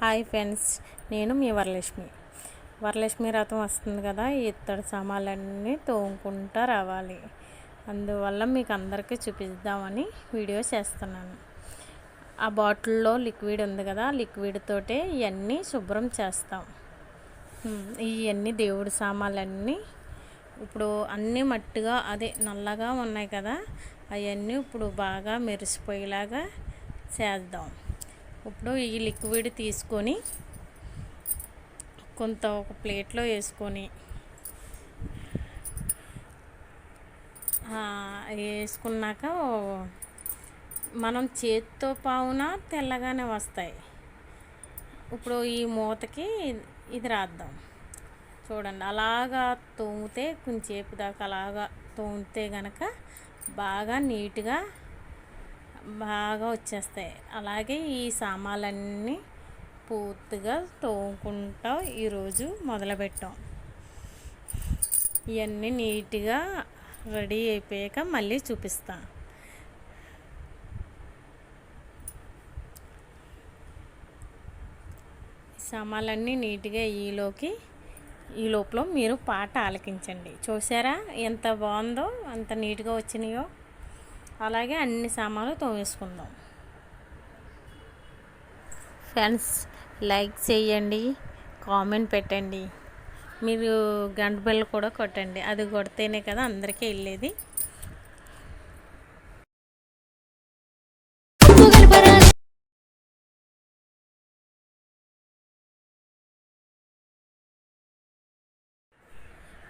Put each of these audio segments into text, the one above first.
Hi friends నేను మీ వరలక్ష్మి. వరలక్ష్మి రథం వస్తుంది కదా ఈ ఇత్తడి సామాన్లన్నీ తోముకుంటా రావాలి. అందువల్ల మీకు అందరికీ చూపిద్దామని వీడియో చేస్తున్నాను. ఆ బాటిల్లో లిక్విడ్ ఉంది కదా లిక్విడ్ తోటే ఇవన్నీ శుభ్రం చేస్తాం. ఇవన్నీ దేవుడి సామాన్లన్నీ ఇప్పుడు అన్నీ మట్టిగా అదే నల్లగా ఉన్నాయి కదా అవన్నీ ఇప్పుడు బాగా మెరిసిపోయేలాగా చేద్దాం. ఇప్పుడు ఈ లిక్విడ్ తీసుకొని కొంత ఒక ప్లేట్లో వేసుకొని వేసుకున్నాక మనం చేత్తో పావున తెల్లగానే వస్తాయి. ఇప్పుడు ఈ మూతకి ఇది రాద్దాం. చూడండి అలాగా తోమితే కొంచెంసేపు దాకా అలాగా తోమితే గనక బాగా నీట్గా బాగా వచ్చేస్తాయి. అలాగే ఈ సామాన్లన్నీ పూర్తిగా తోముకుంటా ఈరోజు మొదలుపెట్టాం. ఇవన్నీ నీట్గా రెడీ అయిపోయాక మళ్ళీ చూపిస్తా. సామాన్లన్నీ నీట్గా ఈలోకి ఈ లోపల మీరు పాట ఆలకించండి. చూసారా ఎంత బాగుందో అంత నీట్గా వచ్చినాయో. అలాగే అన్ని సామాన్లు తోమేసుకుందాం. ఫ్రెండ్స్ లైక్ చేయండి కామెంట్ పెట్టండి. మీరు గంట బిల్ల కూడా కొట్టండి. అది కొడితేనే కదా అందరికీ వెళ్ళేది.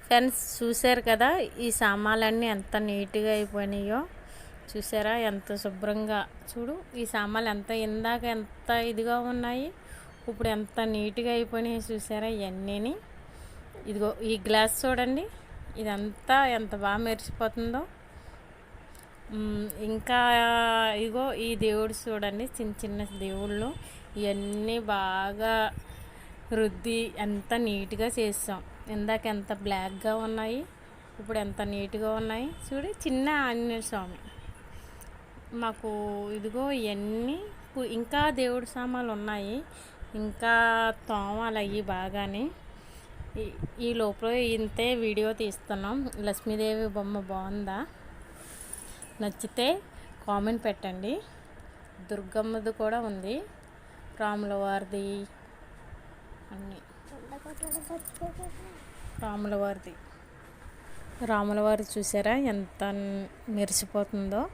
ఫ్రెండ్స్ చూశారు కదా ఈ సామాన్లన్నీ ఎంత నీట్గా అయిపోయినాయో? చూసారా? ఎంత శుభ్రంగా. చూడు ఈ సామాన్లు ఎంత ఇందాక ఎంత ఇదిగా ఉన్నాయి. ఇప్పుడు ఎంత నీట్గా అయిపోయినాయి చూసారా ఇవన్నీని ఇదిగో ఈ గ్లాస్ చూడండి. ఇదంతా ఎంత బాగా మెరిసిపోతుందో. ఇంకా ఇగో ఈ దేవుడు చూడండి. చిన్న చిన్న దేవుళ్ళు. ఇవన్నీ బాగా రుద్ది ఎంత నీట్గా చేస్తాం ఇందాక ఎంత బ్లాక్గా ఉన్నాయి. ఇప్పుడు ఎంత నీట్గా ఉన్నాయి. చూడు చిన్న ఆంజనేయ స్వామి. మాకు ఇదిగో ఇవన్నీ ఇంకా దేవుడి సామాన్లు ఉన్నాయి. ఇంకా తోమాలు అయ్యి బాగానే. ఈ లోపల ఇంతే వీడియో తీస్తున్నాం. లక్ష్మీదేవి బొమ్మ బాగుందా? నచ్చితే కామెంట్ పెట్టండి. దుర్గమ్మది కూడా ఉంది. రాముల వారిది అన్నీ. రాముల వారిది. రాముల వారి చూసారా? ఎంత మెరిసిపోతుందో.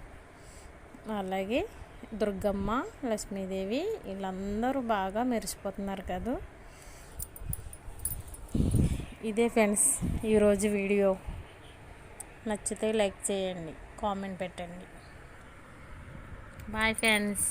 అలాగే దుర్గమ్మ లక్ష్మీదేవి వీళ్ళందరూ బాగా మెరిసిపోతున్నారు కదా. ఇదే ఫ్రెండ్స్ ఈరోజు వీడియో. నచ్చితే లైక్ చేయండి కామెంట్ పెట్టండి. Bye friends.